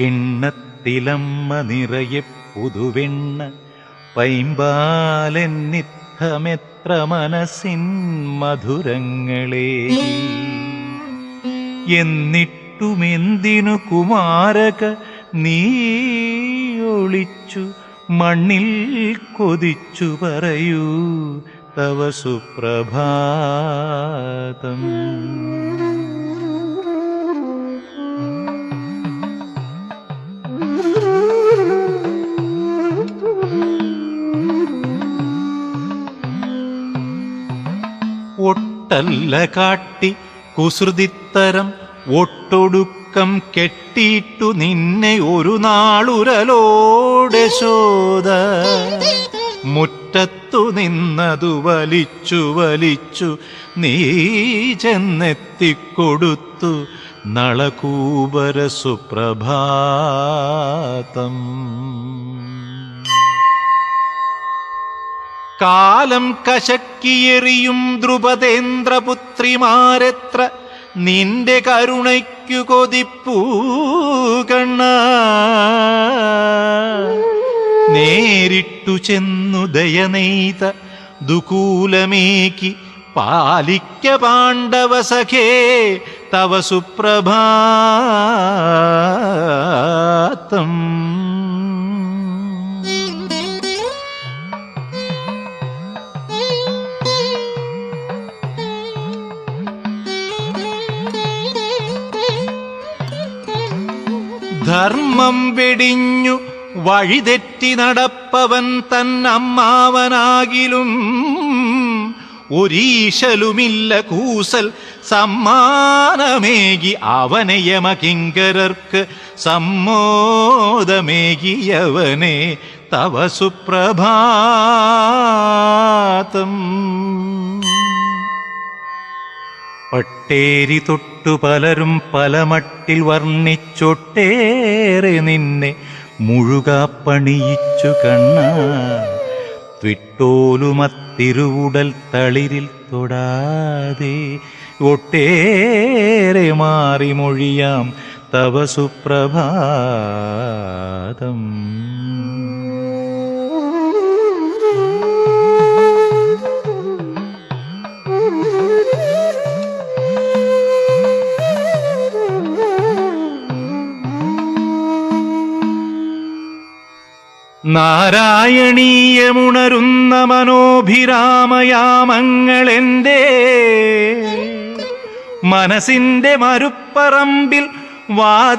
കിണ്ണത്തിലമ്മ നിറയെ പുതുവെണ്ണ പൈമ്പാലെന്നിത്തമെത്ര മനസ്സിൻ മധുരങ്ങളെ. എന്നിട്ടുമെന്തിനു കുമാരക നീ ഒളിച്ചു മണ്ണിൽ കൊതിച്ചു പറയൂ തവ സുപ്രഭാതം. ഒട്ടല്ല കാട്ടി കുസൃതിത്തരം ഒട്ടൊടുക്കം കെട്ടിയിട്ടു നിന്നെ ഒരു നാളുരലോടെ ശോധ. മുറ്റത്തു നിന്നതു വലിച്ചു വലിച്ചു നീ ചെന്നെത്തിക്കൊടുത്തു നളകൂപര സുപ്രഭാതം. കാലം കശക്കിയെറിയും ദ്രുപദേന്ദ്രപുത്രിമാരെത്ര നിന്റെ കരുണയ്ക്കു കൊതിപ്പൂ കണ്ണ. നേരിട്ടു ചെന്നു ദയനെയ്ത ദുകൂലമേക്കി പാലിക്ക പാണ്ഡവ സഖേ തവ സുപ്രഭാതം. ധർമ്മം വെടിഞ്ഞു വഴിതെറ്റി നടപ്പവൻ തന്നമ്മാവനാകിലും ഒരീശലുമില്ല കൂസൽ സമ്മാനമേകി അവനെ യമകിങ്കരർക്ക് സമ്മോദമേകിയവനെ തവ സുപ്രഭാതം. പട്ടേരി തൊട്ടു പലരും പലമട്ടിൽ വർണിച്ചൊട്ടേറെ നിന്നെ മുഴുകാപ്പണിയിച്ചു കണ്ണ. ത്വിട്ടോലുമത്തിരുവുടൽ തളിരിൽ തൊടാതെ ഒട്ടേറെ മാറി മൊഴിയാം തവ സുപ്രഭാതം നാരായണീയമുണരുന്ന മനോഭിരാമയാമങ്ങളെന്റെ മനസിന്റെ മരുപ്പറമ്പിൽ വാതാലയേശമണിമൻ